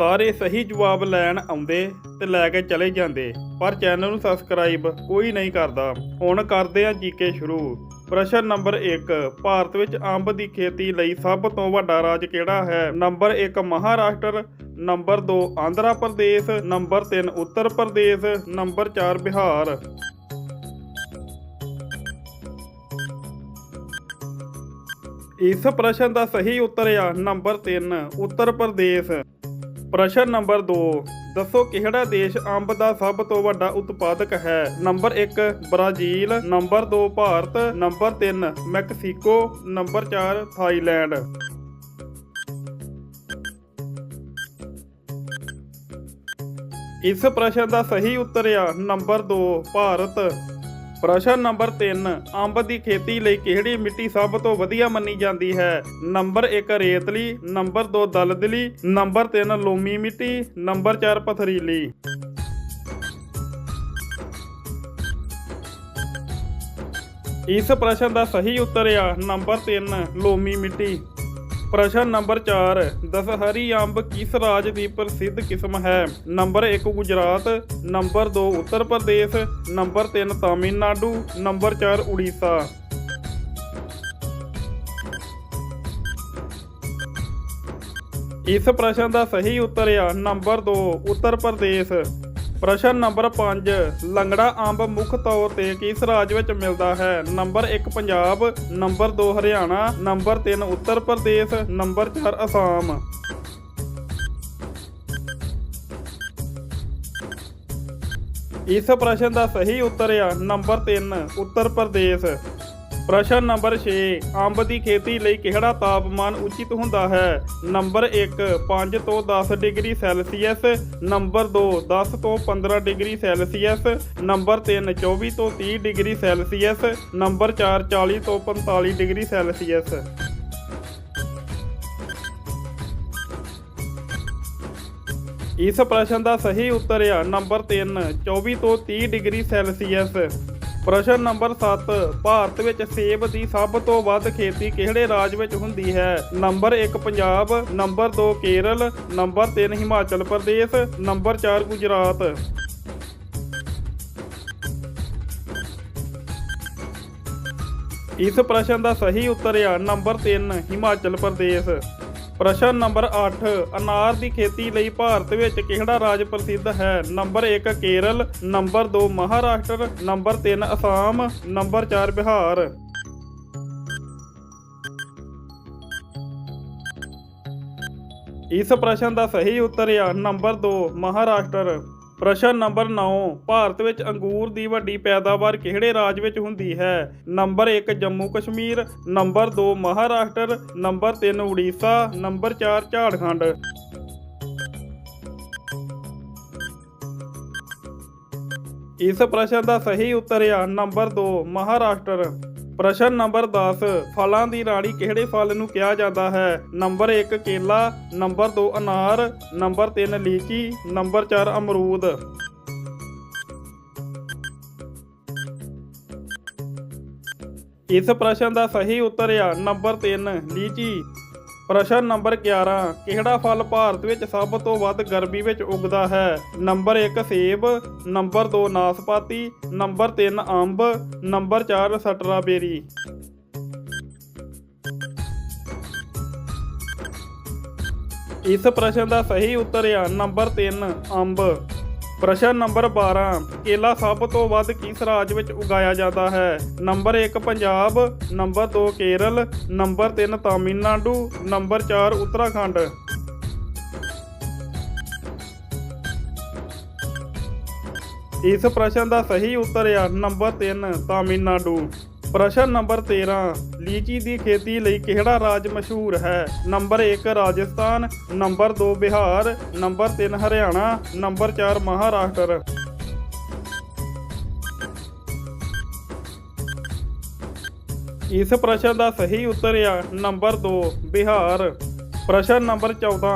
ਸਾਰੇ ਸਹੀ ਜਵਾਬ ਲੈਣ ਆਉਂਦੇ ਤੇ ਲੈ ਕੇ ਚਲੇ ਜਾਂਦੇ, ਪਰ ਚੈਨਲ ਨੂੰ ਸਬਸਕ੍ਰਾਈਬ ਕੋਈ ਨਹੀਂ ਕਰਦਾ। ਹੁਣ ਕਰਦੇ ਹਾਂ ਜੀਕੇ ਸ਼ੁਰੂ। ਪ੍ਰਸ਼ਨ ਨੰਬਰ 1 ਭਾਰਤ ਵਿੱਚ ਅੰਬ ਦੀ ਖੇਤੀ ਲਈ ਸਭ ਤੋਂ ਵੱਡਾ ਰਾਜ ਕਿਹੜਾ ਹੈ? Number 1 Maharashtra. Number 2 Andhra Pradesh. Number 3 Uttar Pradesh. Number 4 Bihar. ਇਸ ਪ੍ਰਸ਼ਨ ਦਾ ਸਹੀ ਉੱਤਰ ਆ। ਨੰਬਰ 3 ਉੱਤਰ ਪ੍ਰਦੇਸ਼। ਪ੍ਰਸ਼ਨ ਨੰਬਰ 2 ਦੱਸੋ ਕਿਹੜਾ ਦੇਸ਼ ਅੰਬ ਦਾ ਸਭ ਤੋਂ ਵੱਡਾ ਉਤਪਾਦਕ ਹੈ? Number 1 Brazil. Number 2 Bharat. Number 3 Mexico. Number 4 Thailand. ਇਸ ਪ੍ਰਸ਼ਨ ਦਾ ਸਹੀ ਉੱਤਰ ਆ। ਨੰਬਰ 2 ਭਾਰਤ। ਪ੍ਰਸ਼ਨ ਨੰਬਰ 3 ਅੰਬ ਦੀ ਖੇਤੀ ਲਈ ਕਿਹੜੀ ਮਿੱਟੀ ਸਭ ਤੋਂ ਵਧੀਆ ਮੰਨੀ ਜਾਂਦੀ ਹੈ? ਨੰਬਰ 1 ਰੇਤਲੀ, ਨੰਬਰ 2 ਦਲਦਲੀ, ਨੰਬਰ 3 ਲੋਮੀ ਮਿੱਟੀ, ਨੰਬਰ 4 ਪਥਰੀਲੀ। ਇਸ ਪ੍ਰਸ਼ਨ ਦਾ ਸਹੀ ਉੱਤਰ ਆ, ਨੰਬਰ 3 ਲੋਮੀ ਮਿੱਟੀ। ਪ੍ਰਸ਼ਨ ਨੰਬਰ 4 ਦਸਹਰੀ ਅੰਬ ਕਿਸ ਰਾਜ ਦੀ ਪ੍ਰਸਿੱਧ ਕਿਸਮ ਹੈ? Number 1 Gujarat, number 2 Uttar Pradesh, number 3 Tamil Nadu, number 4 Orissa. ਇਸ ਪ੍ਰਸ਼ਨ ਦਾ ਸਹੀ ਉੱਤਰ ਆ ਨੰਬਰ 2 ਉੱਤਰ ਪ੍ਰਦੇਸ਼। ਪ੍ਰਸ਼ਨ ਨੰਬਰ 5 ਲੰਗੜਾ ਅੰਬ ਮੁੱਖ ਤੌਰ ਤੇ ਕਿਸ ਰਾਜ ਵਿੱਚ ਮਿਲਦਾ ਹੈ? Number 1 Punjab. Number 2 Haryana. Number 3 Uttar Pradesh. Number 4 Assam. ਇਸ ਪ੍ਰਸ਼ਨ ਦਾ ਸਹੀ ਉੱਤਰ ਆ। ਨੰਬਰ 3 ਉੱਤਰ ਪ੍ਰਦੇਸ਼। ਪ੍ਰਸ਼ਨ ਨੰਬਰ 6 ਅੰਬ ਦੀ ਖੇਤੀ ਲਈ ਕਿਹੜਾ ਤਾਪਮਾਨ ਉਚਿਤ ਹੁੰਦਾ ਹੈ? ਨੰਬਰ 1 5 ਤੋਂ 10 ਡਿਗਰੀ ਸੈਲਸੀਅਸ। ਨੰਬਰ 2 10 ਤੋਂ 15 ਡਿਗਰੀ ਸੈਲਸੀਅਸ। ਨੰਬਰ 3 24 ਤੋਂ 30 ਡਿਗਰੀ ਸੈਲਸੀਅਸ। ਨੰਬਰ 4 40 ਤੋਂ 45 ਡਿਗਰੀ ਸੈਲਸੀਅਸ। ਇਸ ਪ੍ਰਸ਼ਨ ਦਾ ਸਹੀ ਉੱਤਰ ਆ, ਨੰਬਰ 3 24 ਤੋਂ 30 ਡਿਗਰੀ ਸੈਲਸੀਅਸ। ਪ੍ਰਸ਼ਨ ਨੰਬਰ 7 ਭਾਰਤ ਵਿੱਚ ਸੇਬ ਦੀ ਸਭ ਤੋਂ ਵੱਧ ਖੇਤੀ ਕਿਹੜੇ ਰਾਜ ਵਿੱਚ ਹੁੰਦੀ ਹੈ? Number 1 Punjab, number 2 Kerala, number 3 Himachal Pradesh, number 4 Gujarat. ਇਸ ਪ੍ਰਸ਼ਨ ਦਾ ਸਹੀ ਉੱਤਰ ਆ ਨੰਬਰ 3 ਹਿਮਾਚਲ ਪ੍ਰਦੇਸ਼। ਪ੍ਰਸ਼ਨ ਨੰਬਰ 8 ਅਨਾਰ ਦੀ ਖੇਤੀ ਲਈ ਭਾਰਤ ਵਿੱਚ ਕਿਹੜਾ ਰਾਜ ਪ੍ਰਸਿੱਧ ਹੈ? Number 1 Kerala. Number 2 Maharashtra. Number 3 Assam. Number 4 Bihar. ਇਸ ਪ੍ਰਸ਼ਨ ਦਾ ਸਹੀ ਉੱਤਰ ਆ। ਨੰਬਰ 2 ਮਹਾਰਾਸ਼ਟਰ। ਪ੍ਰਸ਼ਨ ਨੰਬਰ 9 ਭਾਰਤ ਵਿੱਚ ਅੰਗੂਰ ਦੀ ਵੱਡੀ ਪੈਦਾਵਾਰ ਕਿਹੜੇ ਰਾਜ ਵਿੱਚ ਹੁੰਦੀ ਹੈ? Number 1 Jammu Kashmir, number 2 Maharashtra, number 3 Orissa, number 4 Jharkhand. ਇਸ ਪ੍ਰਸ਼ਨ ਦਾ ਸਹੀ ਉੱਤਰ ਆ ਨੰਬਰ 2 ਮਹਾਰਾਸ਼ਟਰ। ਪ੍ਰਸ਼ਨ ਨੰਬਰ 10 ਫਲਾਂ ਦੀ ਰਾਣੀ ਕਿਹੜੇ ਫਲ ਨੂੰ ਕਿਹਾ ਜਾਂਦਾ ਹੈ? ਨੰਬਰ 1 ਕੇਲਾ, ਨੰਬਰ 2 ਅਨਾਰ, ਨੰਬਰ 3 ਲੀਚੀ, ਨੰਬਰ 4 ਅਮਰੂਦ। ਇਸ ਪ੍ਰਸ਼ਨ ਦਾ ਸਹੀ ਉੱਤਰ ਆ, ਨੰਬਰ 3 ਲੀਚੀ। ਪ੍ਰਸ਼ਨ ਨੰਬਰ 11 ਕਿਹੜਾ ਫਲ ਭਾਰਤ ਵਿੱਚ ਸਭ ਤੋਂ ਵੱਧ ਗਰਮੀ ਵਿੱਚ ਉੱਗਦਾ ਹੈ? ਨੰਬਰ 1 ਸੇਬ। ਨੰਬਰ 2 ਨਾਸਪਾਤੀ। ਨੰਬਰ 3 ਅੰਬ। Number 4 strawberry. ਇਸ ਪ੍ਰਸ਼ਨ ਦਾ ਸਹੀ ਉੱਤਰ ਆ, ਨੰਬਰ 3 ਅੰਬ। ਪ੍ਰਸ਼ਨ ਨੰਬਰ 12 ਕੇਲਾ ਸਭ ਤੋਂ ਵੱਧ ਕਿਸ ਰਾਜ ਵਿੱਚ ਉਗਾਇਆ ਜਾਂਦਾ ਹੈ? Number 1 Punjab, number 2 Kerala, number 3 Tamil Nadu, number 4 Uttarakhand. ਇਸ ਪ੍ਰਸ਼ਨ ਦਾ ਸਹੀ ਉੱਤਰ ਆ ਨੰਬਰ 3 ਤਾਮਿਲਨਾਡੂ। ਪ੍ਰਸ਼ਨ ਨੰਬਰ 13 ਲੀਚੀ ਦੀ ਖੇਤੀ ਲਈ ਕਿਹੜਾ ਰਾਜ ਮਸ਼ਹੂਰ ਹੈ? Number 1 Rajasthan, number 2 Bihar, number 3 Haryana, number 4 Maharashtra. ਇਸ ਪ੍ਰਸ਼ਨ ਦਾ ਸਹੀ ਉੱਤਰ ਆ, ਨੰਬਰ 2 ਬਿਹਾਰ। ਪ੍ਰਸ਼ਨ ਨੰਬਰ 14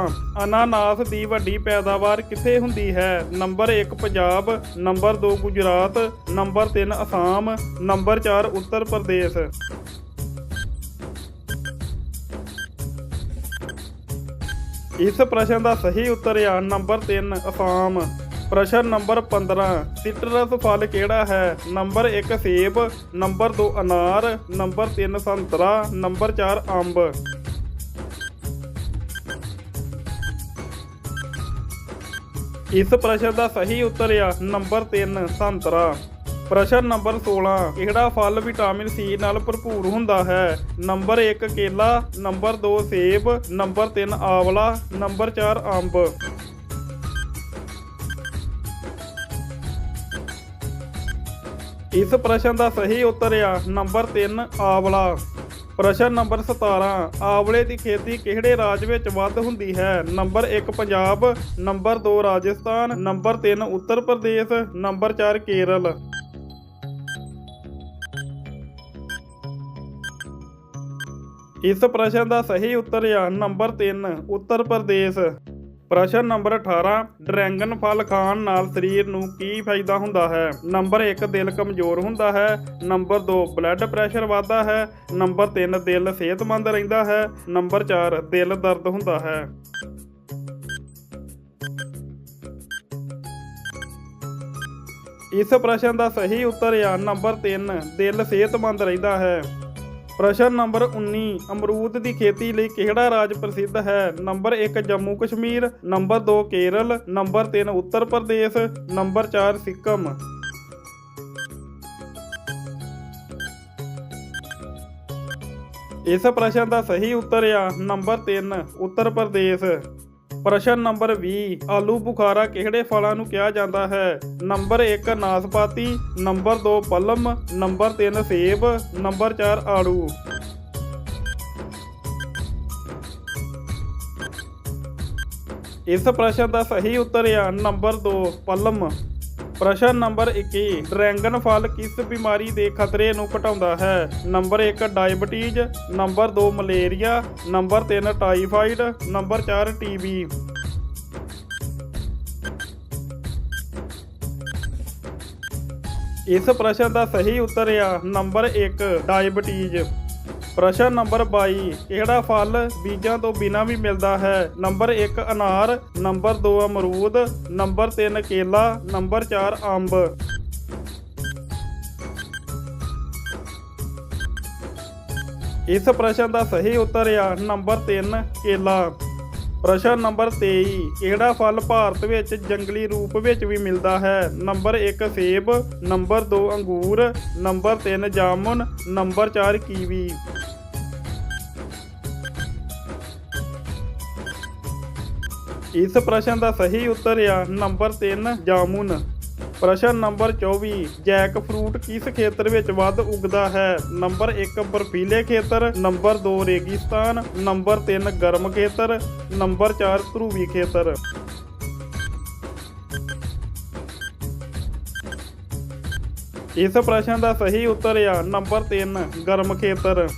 ਅਨਾਨਾਸ ਦੀ ਵੱਡੀ ਪੈਦਾਵਾਰ ਕਿੱਥੇ ਹੁੰਦੀ ਹੈ? Number 1 Punjab, number 2 Gujarat, number 3 Assam, number 4 Uttar Pradesh. ਇਸ ਪ੍ਰਸ਼ਨ ਦਾ ਸਹੀ ਉੱਤਰ ਆ ਨੰਬਰ 3 ਅਸਾਮ। ਪ੍ਰਸ਼ਨ ਨੰਬਰ 15 ਸਿਟਰਸ ਫਲ ਕਿਹੜਾ ਹੈ? ਨੰਬਰ 1 ਸੇਬ। ਨੰਬਰ 2 ਅਨਾਰ। ਨੰਬਰ 3 ਸੰਤਰਾ। ਨੰਬਰ 4 ਅੰਬ। ਇਸ ਪ੍ਰਸ਼ਨ ਦਾ ਸਹੀ ਉੱਤਰ ਆ ਨੰਬਰ 3 ਸੰਤਰਾ। ਪ੍ਰਸ਼ਨ ਨੰਬਰ 16 ਕਿਹੜਾ ਫਲ ਵਿਟਾਮਿਨ ਸੀ ਨਾਲ ਭਰਪੂਰ ਹੁੰਦਾ ਹੈ? ਨੰਬਰ 1 ਕੇਲਾ। ਨੰਬਰ 2 ਸੇਬ। ਨੰਬਰ 3 ਆਵਲਾ। ਨੰਬਰ 4 ਅੰਬ। ਇਸ ਪ੍ਰਸ਼ਨ ਦਾ ਸਹੀ ਉੱਤਰ ਆ ਨੰਬਰ 3 ਆਵਲਾ। ਪ੍ਰਸ਼ਨ ਨੰਬਰ 17 ਆਵਲੇ ਦੀ ਖੇਤੀ ਕਿਹੜੇ ਰਾਜ ਵਿੱਚ ਵੱਧ ਹੁੰਦੀ ਹੈ? Number 1 Punjab. Number 2 Rajasthan. Number 3 Uttar Pradesh. Number 4 Kerala. ਇਸ ਪ੍ਰਸ਼ਨ ਦਾ ਸਹੀ ਉੱਤਰ ਆ। ਨੰਬਰ 3 ਉੱਤਰ ਪ੍ਰਦੇਸ਼। ਪ੍ਰਸ਼ਨ ਨੰਬਰ 18 ਡਰੈਂਗਨ ਫਲ ਖਾਣ ਨਾਲ ਸਰੀਰ ਨੂੰ ਕੀ ਫਾਇਦਾ ਹੁੰਦਾ ਹੈ? ਨੰਬਰ 1 ਦਿਲ ਕਮਜ਼ੋਰ ਹੁੰਦਾ ਹੈ। ਨੰਬਰ 2 ਬਲੱਡ ਪ੍ਰੈਸ਼ਰ ਵੱਧਦਾ ਹੈ। ਨੰਬਰ 3 ਦਿਲ ਸਿਹਤਮੰਦ ਰਹਿੰਦਾ ਹੈ। ਨੰਬਰ 4 ਦਿਲ ਦਰਦ ਹੁੰਦਾ ਹੈ। ਇਸ ਪ੍ਰਸ਼ਨ ਦਾ ਸਹੀ ਉੱਤਰ ਆ। ਨੰਬਰ 3 ਦਿਲ ਸਿਹਤਮੰਦ ਰਹਿੰਦਾ ਹੈ। ਪ੍ਰਸ਼ਨ ਨੰਬਰ 19 ਅਮਰੂਦ ਦੀ ਖੇਤੀ ਲਈ ਕਿਹੜਾ ਰਾਜ ਪ੍ਰਸਿੱਧ ਹੈ? Number 1 Jammu Kashmir, number 2 Kerala, number 3 Uttar Pradesh, number 4 Sikkim. ਇਸ ਪ੍ਰਸ਼ਨ ਦਾ ਸਹੀ ਉੱਤਰ ਆ, ਨੰਬਰ 3 ਉੱਤਰ ਪ੍ਰਦੇਸ਼। ਪ੍ਰਸ਼ਨ ਨੰਬਰ 20 ਆਲੂ ਬੁਖਾਰਾ ਕਿਹੜੇ ਫਲਾਂ ਨੂੰ ਕਿਹਾ ਜਾਂਦਾ ਹੈ? ਨੰਬਰ 1 ਨਾਸਪਾਤੀ, ਨੰਬਰ 2 ਪਲਮ, ਨੰਬਰ 3 ਸੇਬ, ਨੰਬਰ 4 ਆੜੂ। ਇਸ ਪ੍ਰਸ਼ਨ ਦਾ ਸਹੀ ਉੱਤਰ ਆ, ਨੰਬਰ 2 ਪਲਮ। ਪ੍ਰਸ਼ਨ ਨੰਬਰ 21 ਡਰੈਗਨ ਫਲ ਕਿਸ ਬਿਮਾਰੀ ਦੇ ਖਤਰੇ ਨੂੰ ਘਟਾਉਂਦਾ ਹੈ? Number 1 diabetes, number 2 malaria, number 3 typhoid number 4 TB. ਇਸ ਪ੍ਰਸ਼ਨ ਦਾ ਸਹੀ ਉੱਤਰ ਆ, ਨੰਬਰ 1 ਡਾਇਬਟੀਜ਼। ਪ੍ਰਸ਼ਨ ਨੰਬਰ 22 ਕਿਹੜਾ ਫਲ ਬੀਜਾਂ ਤੋਂ ਬਿਨਾਂ ਵੀ ਮਿਲਦਾ ਹੈ? ਨੰਬਰ 1 ਅਨਾਰ, ਨੰਬਰ 2 ਅਮਰੂਦ, ਨੰਬਰ 3 ਕੇਲਾ, ਨੰਬਰ 4 ਅੰਬ। ਇਸ ਪ੍ਰਸ਼ਨ ਦਾ ਸਹੀ ਉੱਤਰ ਆ, ਨੰਬਰ 3 ਕੇਲਾ। ਪ੍ਰਸ਼ਨ ਨੰਬਰ 23 ਕਿਹੜਾ ਫਲ ਭਾਰਤ ਵਿੱਚ ਜੰਗਲੀ ਰੂਪ ਵਿੱਚ ਵੀ ਮਿਲਦਾ ਹੈ? ਨੰਬਰ 1 ਸੇਬ, ਨੰਬਰ 2 ਅੰਗੂਰ, ਨੰਬਰ 3 ਜਾਮੁਨ, ਨੰਬਰ 4 ਕੀਵੀ। ਇਸ ਪ੍ਰਸ਼ਨ ਦਾ ਸਹੀ ਉੱਤਰ ਆ ਨੰਬਰ 3 ਜਾਮੁਨ। ਪ੍ਰਸ਼ਨ ਨੰਬਰ 24 ਜੈਕ ਫਰੂਟ ਕਿਸ ਖੇਤਰ ਵਿੱਚ ਵੱਧ ਉਗਦਾ ਹੈ? ਨੰਬਰ 1 ਬਰਫੀਲੇ ਖੇਤਰ। ਨੰਬਰ 2 ਰੇਗਿਸਤਾਨ। ਨੰਬਰ 3 ਗਰਮ ਖੇਤਰ। ਨੰਬਰ 4 ਧਰੂਵੀ ਖੇਤਰ। ਇਸ ਪ੍ਰਸ਼ਨ ਦਾ ਸਹੀ ਉੱਤਰ ਆ ਨੰਬਰ 3 ਗਰਮ ਖੇਤਰ।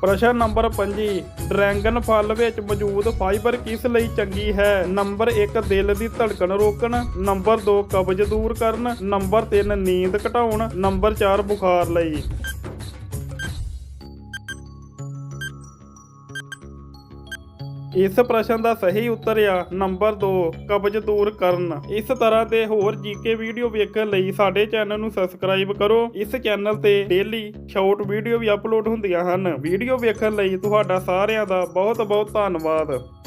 ਪ੍ਰਸ਼ਨ ਨੰਬਰ 25 ਡਰੈਗਨ ਫਲ ਵਿੱਚ ਮੌਜੂਦ ਫਾਈਬਰ ਕਿਸ ਲਈ ਚੰਗੀ ਹੈ? ਨੰਬਰ 1 ਦਿਲ ਦੀ ਧੜਕਣ ਰੋਕਣ। ਨੰਬਰ 2 ਕਬਜ਼ ਦੂਰ ਕਰਨ। ਨੰਬਰ 3 ਨੀਂਦ ਘਟਾਉਣ। ਨੰਬਰ 4 ਬੁਖਾਰ ਲਈ। ਇਸ ਪ੍ਰਸ਼ਨ ਦਾ ਸਹੀ ਉੱਤਰ ਆ ਨੰਬਰ 2 ਕਬਜ਼ ਦੂਰ ਕਰਨ। ਇਸ ਤਰ੍ਹਾਂ ਦੇ ਹੋਰ ਜੀਕੇ ਵੀਡੀਓ ਵੇਖਣ ਲਈ ਸਾਡੇ ਚੈਨਲ ਨੂੰ ਸਬਸਕ੍ਰਾਈਬ ਕਰੋ। ਇਸ ਚੈਨਲ ਤੇ ਡੇਲੀ ਸ਼ਾਰਟ ਵੀਡੀਓ ਵੀ ਅਪਲੋਡ ਹੁੰਦੀਆਂ ਹਨ। ਵੀਡੀਓ ਵੇਖਣ ਲਈ ਤੁਹਾਡਾ ਸਾਰਿਆਂ ਦਾ ਬਹੁਤ ਬਹੁਤ ਧੰਨਵਾਦ।